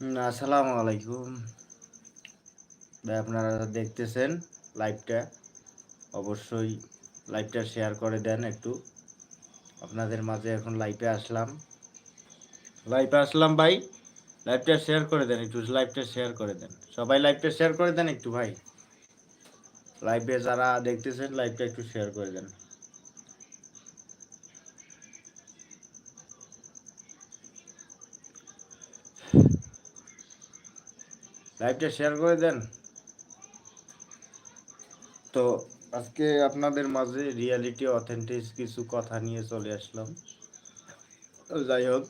আসসালামু আলাইকুম। ভাই, আপনারা দেখতেছেন লাইভটা অবশ্যই লাইভটা শেয়ার করে দেন একটু। আপনাদের মাঝে এখন লাইভে আসলাম। লাইভে আসলাম, ভাই। লাইভটা শেয়ার করে দেন একটু লাইভটা শেয়ার করে দেন। সবাই লাইভটা শেয়ার করে দেন একটু, ভাই। লাইভে যারা দেখতেছেন লাইভটা একটু শেয়ার করে দেন। লাইভটা শেয়ার করে দেন। তো আজকে আপনাদের মাঝে রিয়ালিটি অথেন্টিক কিছু কথা নিয়ে চলে আসলাম। যাই হোক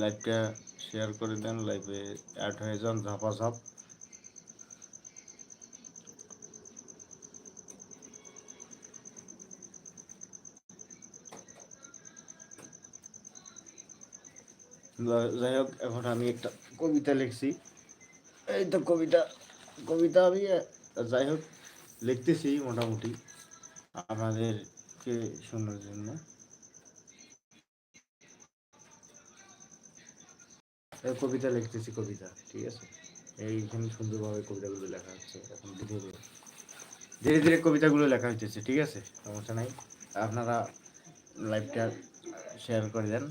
লাইভটা শেয়ার করে দেন লাইভে অ্যাড হয়ে যান, ঝাপাঝাপ। যাই হোক, এখন আমি একটা কবিতা লিখছি। এই তো কবিতা কবিতা আমি যাই হোক, লিখতেছি মোটামুটি আপনাদেরকে শোনার জন্য। কবিতা লিখতেছি, কবিতা, ঠিক আছে? এইখানে সুন্দরভাবে কবিতাগুলো লেখা হচ্ছে, এখন ধীরে ধীরে। ধীরে ধীরে কবিতাগুলো লেখা হইতেছে, ঠিক আছে? সমস্যা নাই। আপনারা লাইভটা শেয়ার করে দেন।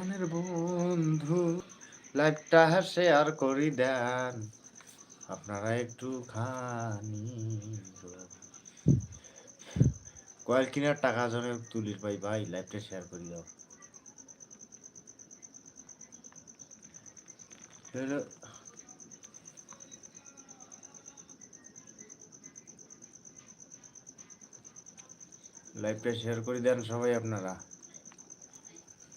প্রাণের বন্ধু। লাইভটা শেয়ার করি দেন। আপনারা একটু খানি কয়েল কিনার টাকা জনে তুলির ভাই ভাই লাইভটা শেয়ার করে দাও। হলো লাইভটা শেয়ার করে দেন সবাই আপনারা।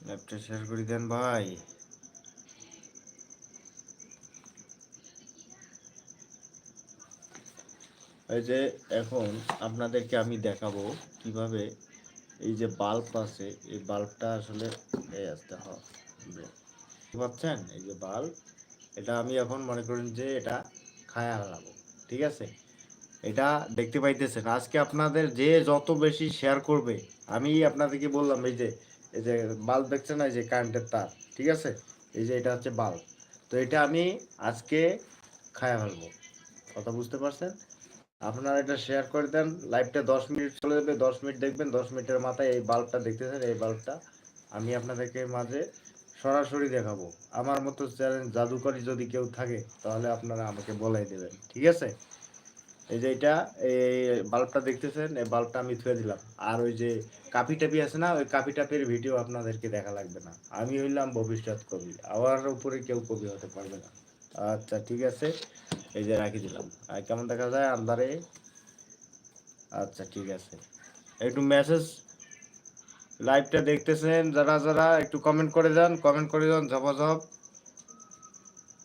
লাইভটা শেয়ার করে দেন ভাই। এই যে এখন আপনাদেরকে আমি দেখাবো কীভাবে এই যে বাল্ব আছে, এই বাল্বটা আসলে এই আসতে হবে পাচ্ছেন? এই যে বাল্ব, এটা আমি এখন মনে করেন যে এটা খায়া হারাবো ঠিক আছে? এটা দেখতে পাইতেছেন। আজকে আপনাদের যে যত বেশি শেয়ার করবে, আমি আপনাদেরকে বললাম, এই যে এই যে বাল্ব দেখছেন না? এই যে কারেন্টের তার, ঠিক আছে? এই যে এটা হচ্ছে বাল্ব তো এটা আমি আজকে খায়া ফেলব। কথা বুঝতে পারছেন? আপনারা এটা শেয়ার করে দেন। লাইভটা দশ মিনিট চলে যাবে। দশ মিনিট দেখবেন, দশ মিনিটের মাথায় এই বাল্বটা দেখতেছেন? এই বাল্বটা আমি আপনাদেরকে মাঝে সরাসরি দেখাবো। আমার মতো চ্যালেঞ্জ জাদুকরি যদি কেউ থাকে, তাহলে আপনারা আমাকে বলাই দেবেন। ঠিক আছে? এই যে এটা, এই বাল্বটা দেখতেছেন, এই বাল্বটা আমি থুয়ে দিলাম। আর ওই যে কাপি টাপি আছে না, ওই কাপি টাপির ভিডিও আপনাদেরকে দেখা লাগবে না। আমি হইলাম ভবিষ্যৎ কবি আমার উপরে কেউ কবি হতে পারবে না। আচ্ছা ঠিক আছে, এই যে রাখি দিলাম। আর কেমন দেখা যায় আন্দারে আচ্ছা ঠিক আছে। একটু মেসেজ লাইভটা দেখতেছেন, যারা যারা একটু কমেন্ট করে দেন কমেন্ট করে দেন ঝপাঝপ।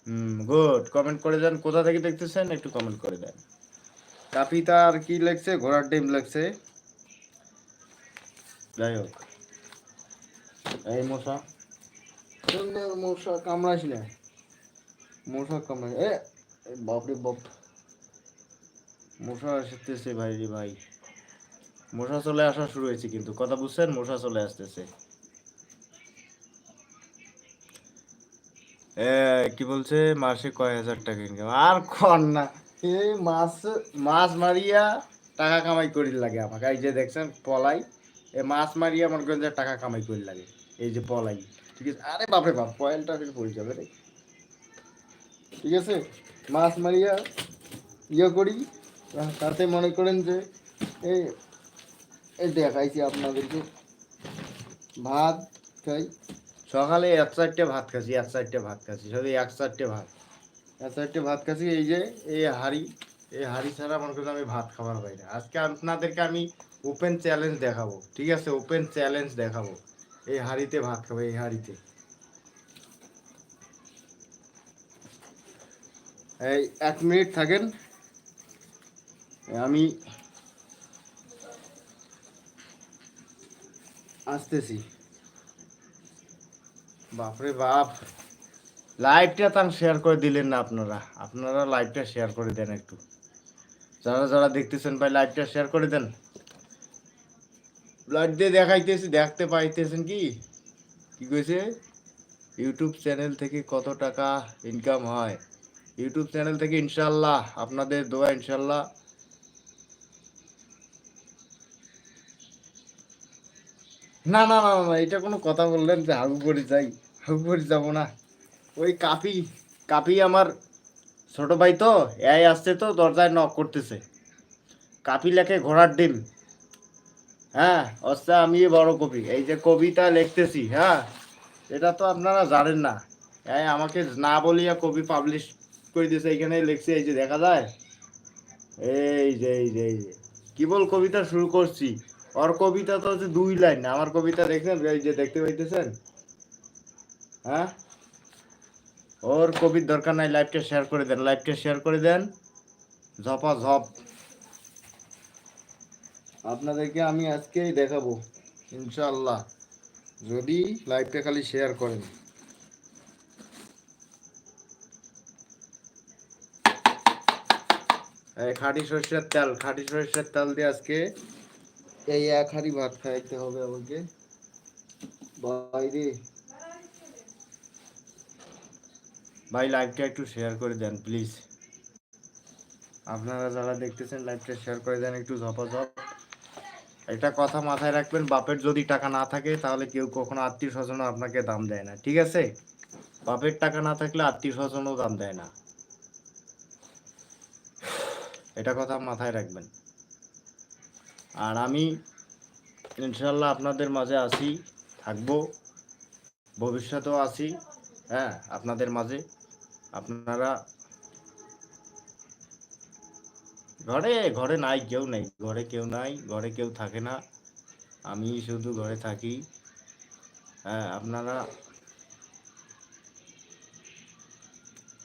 হুম গুড কমেন্ট করে দেন কোথা থেকে দেখতেছেন? একটু কমেন্ট করে দেন। কাপিতা আর কি লেখছে ঘোড়ার ডিম লেখছে। যাই হোক। এই মশা। সুন্দর মশা কামড়াইস না। মশা কামড়াই এ বাপরে বাপ। মশা আসতেছে ভাই রে ভাই। মশা চলে আসা শুরু হয়েছে কিন্তু। কথা বুঝছেন? মশা চলে আসতেছে। এ কি বলছে? মাসে কয় হাজার টাকা ইনকাম আর খন না। এই মাছ মাছ মারিয়া টাকা কামাই করি লাগে আমাকে। এই যে দেখছেন, পলাই। এই মাছ মারিয়া মনে করেন যে টাকা কামাই করি লাগে। এই যে পলাই। ঠিক আছে? আরে বাপরে বাপ পয়েলটা ফির পড়ে যাবে রে। ঠিক আছে? মাছ মারিয়া ইয়ে করি। তাতে মনে করেন যে এই এই দেখাইছি আপনাদেরকে। ভাত খাই। সকালে এক চারটে ভাত খাচ্ছি, এক চারটে ভাত খাচ্ছি। শুধু এক চারটে ভাত। এক চারটে ভাত খাচ্ছি এই যে এই হাড়ি এই হাড়ি ছাড়া মনে করেন আমি ভাত খাবার পাই না আজকে আপনাদেরকে আমি ওপেন চ্যালেঞ্জ দেখাবো ঠিক আছে ওপেন চ্যালেঞ্জ দেখাবো এই হাড়িতে ভাত খাব এই হাড়িতে এই এক মিনিট থাকেন আমি আসতেছি বাপরে বাপ লাইভটা তান শেয়ার করে দিলেন না আপনারা। আপনারা লাইভটা শেয়ার করে দেন একটু। যারা যারা দেখতেছেন ভাই লাইভটা শেয়ার করে দেন। লাইভ দিয়ে দেখাইতেছি, দেখতে পাইতেছেন কি? কি কইছে? ইউটিউব চ্যানেল থেকে কত টাকা ইনকাম হয়? ইউটিউব চ্যানেল থেকে ইনশাল্লাহ আপনাদের দোয়া ইনশাল্লাহ না না না না এটা কোনো কথা বললেন যে হাগু করে যাই হাগু করে যাব না। ওই কাপি কাপি আমার ছোট ভাই তো এই আসছে তো, দরজায় নক করতেছে। কাপি লেখে ঘোড়ার ডিম। হ্যাঁ অস্তা আমি বড় কবি এই যে কবিতা লিখতেছি হ্যাঁ এটা তো আপনারা জানেন না। এই আমাকে না বলিয়া কবি পাবলিশ করে দিয়েছে এইখানে লিখছে, এই যে দেখা যায়? এই যে এই যে এই যে। কি বল কবিতা শুরু করছি? ওর কবিতা তো হচ্ছে দুই লাইন, আমার কবিতা দেখছেন? এই যে দেখতে পাইতেছেন? হ্যাঁ? ওর কবির দরকার নাই লাইভটা শেয়ার করে দেন লাইভটা শেয়ার করে দেন। ঝপা ঝপ। আপনাদেরকে আমি আজকেই দেখাবো, ইনশাআল্লাহ। যদি লাইভটা খালি শেয়ার করেন। এই খাঁটি সরষের তেল, খাঁটি সরষের তেল দিয়ে আজকে এই এক হাঁড়ি ভাত খাইতে হবে আমাকে। বাইরে ভাই লাইভটা একটু শেয়ার করে দেন প্লিজ আপনারা যারা দেখতেছেন লাইভটা শেয়ার করে দেন একটু ঝপাঝপ। একটা কথা মাথায় রাখবেন, বাপের যদি টাকা না থাকে, তাহলে কেউ কখনো আত্মীয় স্বজনও আপনাকে দাম দেয় না, ঠিক আছে? বাপের টাকা না থাকলে আত্মীয় স্বজনও দাম দেয় না। এটা কথা মাথায় রাখবেন। আর আমি ইনশাল্লাহ আপনাদের মাঝে আছি থাকব, ভবিষ্যতেও আছি হ্যাঁ আপনাদের মাঝে। আপনারা ঘরে ঘরে নাই, কেউ নেই। ঘরে কেউ নাই, ঘরে কেউ থাকে না। আমি শুধু ঘরে থাকি। হ্যাঁ আপনারা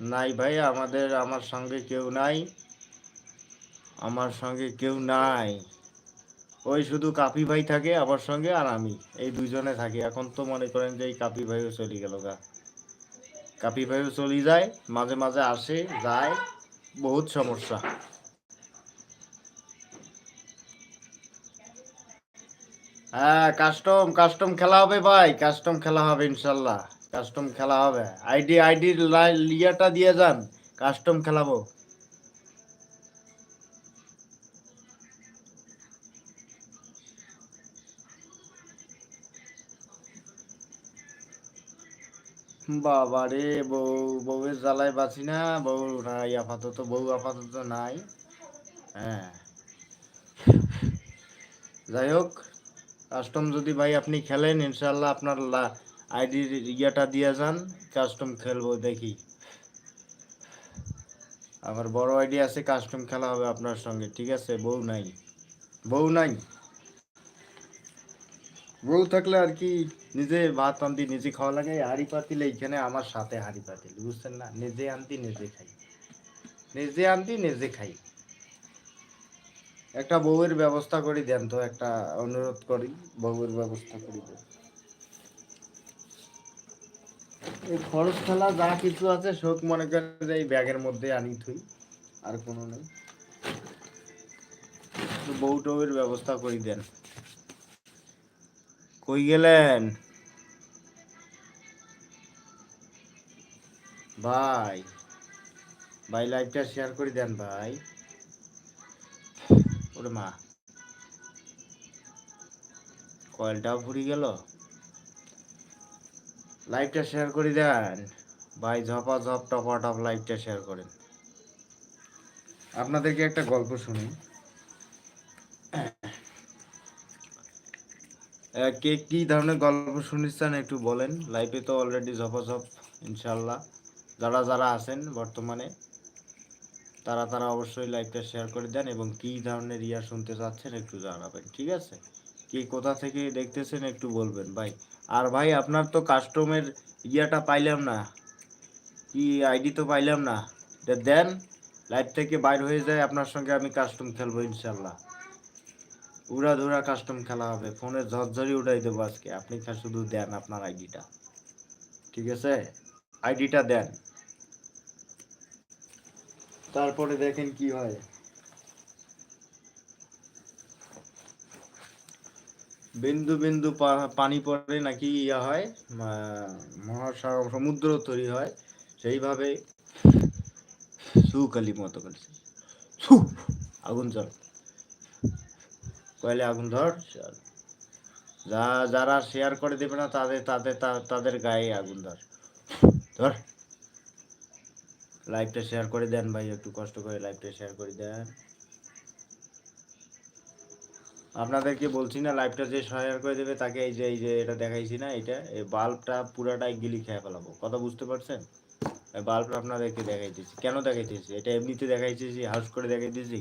নাই ভাই, আমাদের, আমার সঙ্গে কেউ নাই। আমার সঙ্গে কেউ নাই। ওই শুধু কাপি ভাই থাকে, আমার সঙ্গে আর আমি। এই দুজনে থাকি। এখন তো মনে করেন যে এই কাপি ভাইও চলে গেল গা। কাপি ভাইও চলে যায়, মাঝে মাঝে আসে, যায়, বহুত সমস্যা। হ্যাঁ কাস্টম কাস্টম খেলা হবে ভাই কাস্টম খেলা হবে ইনশাল্লাহ কাস্টম খেলা হবে। আইডি, আইডির লিয়াটা দিয়ে যান কাস্টম খেলাবো। বাবা রে বউ, বউয়ের জ্বালায় বাঁচি না। বউ নাই, আপাতত বউ আপাতত নাই। হ্যাঁ। যাই হোক কাস্টম যদি ভাই আপনি খেলেন ইনশাল্লাহ আপনার আইডির ইয়াটা দিয়ে যান কাস্টম খেলব দেখি। আমার বড় আইডি আছে কাস্টম খেলা হবে আপনার সঙ্গে, ঠিক আছে? বউ নাই। বউ নাই? বউ থাকলে আর কি নিজে ভাত আনতি নিজে খাওয়া লাগে, হাড়ি পাতিল এইখানে আমার সাথে হাড়ি পাতিল বুঝছেন না? নিজে আনতি নিজে খাই। নিজে আনতি নিজে খাই। একটা বউয়ের ব্যবস্থা করে, দেন তো একটা অনুরোধ করি, বউয়ের ব্যবস্থা করে। দেন এই খরচ খেলা যা কিছু আছে শোক মনে করে যে এই ব্যাগের মধ্যে আনি থুই, আর কোনো নেই। বউ টউয়ের ব্যবস্থা করে, দেন। কই গেলেন? ভাই ভাই লাইভটা শেয়ার করে দেন ভাই। ওরে মা। কয়েলটাও ফুরি গেল। লাইভটা শেয়ার করে দেন। ভাই, ঝপা ঝপ, টপা টপ লাইভটা শেয়ার করেন। আপনাদেরকে একটা গল্প শুনি। কে কি ধরনের গল্প শুনিচ্ছেন একটু বলেন? লাইভে তো অলরেডি ঝপাঝপ ইনশাল্লাহ যারা যারা আছেন বর্তমানে, তারা তারা অবশ্যই লাইভটা শেয়ার করে দেন এবং কি ধরনের ইয়া শুনতে চাচ্ছেন একটু জানাবেন, ঠিক আছে? কি কোথা থেকে দেখতেছেন একটু বলবেন, ভাই। আর ভাই, আপনার তো কাস্টমের ইয়াটা পাইলাম না। কি আইডি তো পাইলাম না। দেন লাইভ থেকে বাইর হয়ে যায়, আপনার সঙ্গে আমি কাস্টম খেলব ইনশাল্লাহ উড়া ধুরা কাস্টম খেলা হবে। ফোনে ঝরঝরি উড়াই দেবো আজকে। আপনি শুধু দেন আপনার আইডিটা ঠিক আছে? আইডিটা দেন। তারপরে দেখেন কি হয়। বিন্দু বিন্দু পানি পড়ে নাকি ইয়া হয় মহাসাগর সমুদ্র তৈরি হয়। সেইভাবে সুকালি মতো করেছে। আগুন জল কয়লে আগুন ধর যা, যারা শেয়ার করে দেবে না, তাদের তাদের তাদের গায়ে আগুন ধর। ধর। লাইভটা শেয়ার করে দেন ভাই, একটু কষ্ট করে লাইভটা শেয়ার করে দেন। আপনাদেরকে বলছি না লাইভটা যে শেয়ার করে দেবে, তাকে এই যে এই যে, এটা দেখাইছি না এটা এই বাল্বটা পুরাটাই গিলি খেয়ে ফেলাবো। কথা বুঝতে পারছেন? বাল্বটা আপনাদেরকে দেখাইতেছি। কেন দেখাইতেছি? এটা এমনিতে দেখাইতেছি হাউস করে দেখাইতেছি।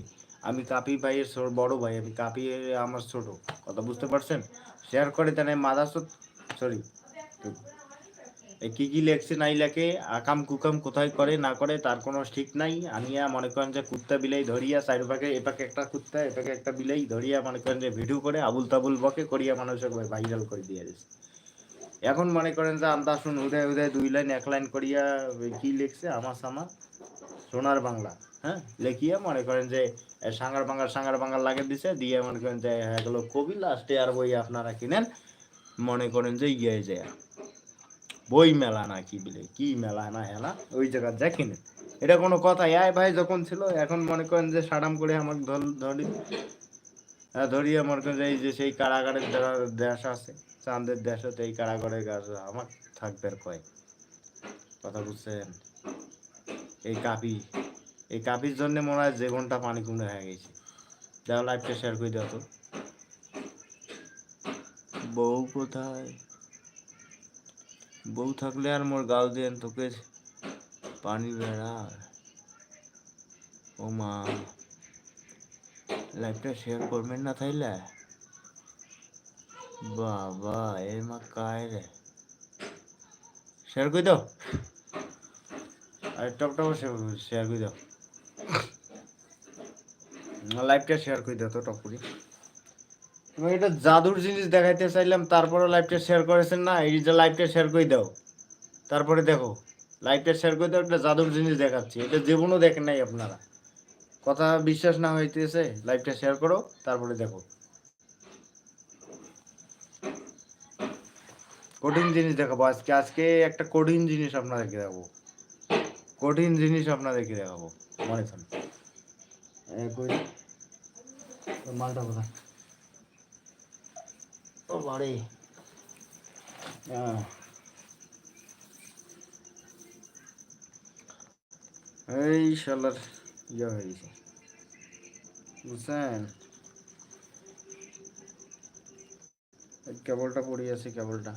আমি কাপি ভাইয়ের বড় ভাই, আমি কাপি আমার ছোট। কথা বুঝতে পারছেন? শেয়ার করে দেন মাদার সরি কি কি লেখছে নাই লেখে, আকাম কুকাম কোথায় করে, না করে, তার কোনো ঠিক নাই। আনিয়া মনে করেন যে কুত্তা বিলাই ধরিয়া সাইড পাকে এপাকে একটা কুত্তা এপাকে একটা বিলাই ধরিয়া মনে করেন যে ভিডিও করে, আবুল তাবুল বকে করিয়া মানুষের ভাইরাল করে দিয়ে দিচ্ছে এখন মনে করেন যে আন্দা শুন উদয় উদয় দুই লাইন, এক লাইন করিয়া কি লিখছে? আমার সামা সোনার বাংলা। হ্যাঁ? লেখিয়া মনে করেন যে সাঙ্গার বাঙ্গার সাঙ্গার বাঙ্গার লাগিয়ে দিছে দিয়ে মনে করেন যে এগুলো কবি লাস্টে আর বই আপনারা কিনেন। মনে করেন যে ইয়ে যায়। বই মেলা না কি বলে কি মেলা না হেলা ওই জায়গা যা কিনে এটা কোনো কথা আয় ভাই যখন ছিল এখন মনে করেন যে সাডাম করে আমাকে ধর- হ্যাঁ, ধরিয়ে মনে করেন যে এই যে সেই কারাগারের দেশ আছে চাঁদের দেশ এই কারাগারের গাছ আমার থাকবে কয়? কথা বুঝছেন? এই কাপি। এই কাপির জন্য মনে হয় যে ঘণ্টা পানি কমে হয়ে গেছে। দেখো লাইভটা শেয়ার করে দাও তো। বউ কোথায়? বউ থাকলে আর মোর গাল দেন তোকে পানি বেড়ায় ও মা লাইভটা শেয়ার করবেন না তাইলে? বাবা, এ মা কায় রে। শেয়ার করে দাও। আর টপটা শেয়ার করে দাও। লাইভটা শেয়ার করে দাও তো টপ করে। তুমি এটা জাদুর জিনিস দেখাইতে চাইলাম তারপরে লাইভটা শেয়ার করেছেন না এই যে লাইভটা শেয়ার করে দাও। তারপরে দেখো লাইভটা শেয়ার করে দাও একটা জাদুর জিনিস দেখাচ্ছি এটা জীবনও দেখেন নাই আপনারা। কথা বিশ্বাস না হইতেছে লাইভটা শেয়ার করো তারপরে দেখো। কঠিন জিনিস দেখাবো আজকে আজকে একটা কঠিন জিনিস আপনাদেরকে দেখাবো। কঠিন জিনিস আপনাদেরকে দেখাবো মনে রে? ওই মালটা কোথায় ও বাড়ি আহ। এই শালার ইয়ে হয়ে গেছে বুঝছেন এই কেবলটা পড়ে আছে কেবলটা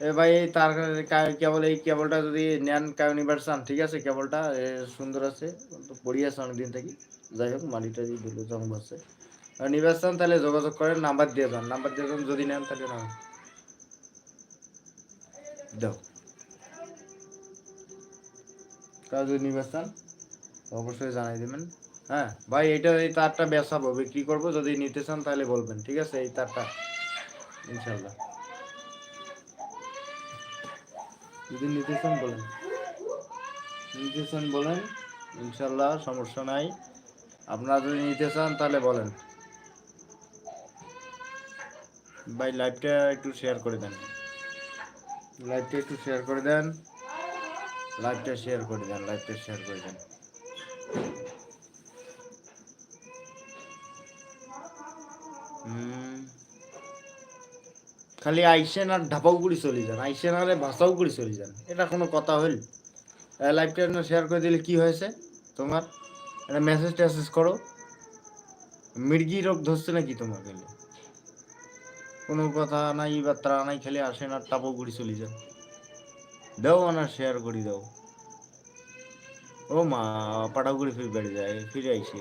এ ভাই এই তার কা- কেবল এই কেবলটা যদি নেন কারণ এবার চান ঠিক আছে কেবলটা এ সুন্দর আছে তো পড়ে আছে অনেকদিন থেকে যাই হোক মালিটা দিয়ে দিল জং বসে নিবার চান তাহলে যোগাযোগ করেন, নাম্বার দিয়ে দেন। নাম্বার দিয়ে দেন, যদি নেন, তাহলে না দাও। কাজ নিবার চান অবশ্যই জানাই দেবেন। হ্যাঁ ভাই এটা এই তারটা বেচাবো বিক্রি করব? যদি নিতে চান, তাহলে বলবেন, ঠিক আছে? এই তারটা ইনশাল্লাহ যদি নিতে চান, বলেন। নিতে চান, বলেন ইনশাল্লাহ সমস্যা নাই। আপনারা যদি নিতে চান, তাহলে বলেন। ভাই লাইভটা একটু শেয়ার করে দেন। লাইভটা একটু শেয়ার করে দেন। লাইভটা শেয়ার করে দেন লাইভটা শেয়ার করে দেন। খালি আইসেন আর ঢাপাও করে চলে যান আইসেন আরে ভাষাও করে চলে যান। এটা কোনো কথা হইল? লাইভটা শেয়ার করে দিলে কি হয়েছে তোমার? একটা মেসেজ টেসেজ করো। মির্গি রোগ ধরছে নাকি তোমার গেলে? কোনো কথা নাই, বার্তা নাই, খেলে আসেন আর টাপও করে চলে যান। দাও না শেয়ার করে দাও। ও মা পাটাও করে ফিরে বেড়ে যায়, ফিরে আইসে।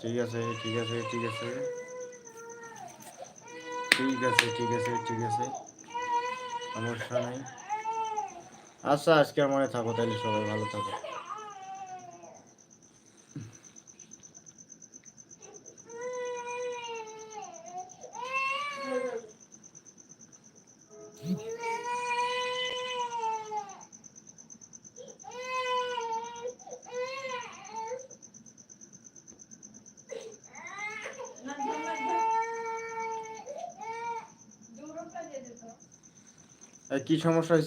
ঠিক আছে ঠিক আছে ঠিক আছে। ঠিক আছে ঠিক আছে ঠিক আছে। সমস্যা নাই। আচ্ছা আজকে মনে থাকো তাহলে সবাই ভালো থাকো। কি সমস্যা হয়েছে?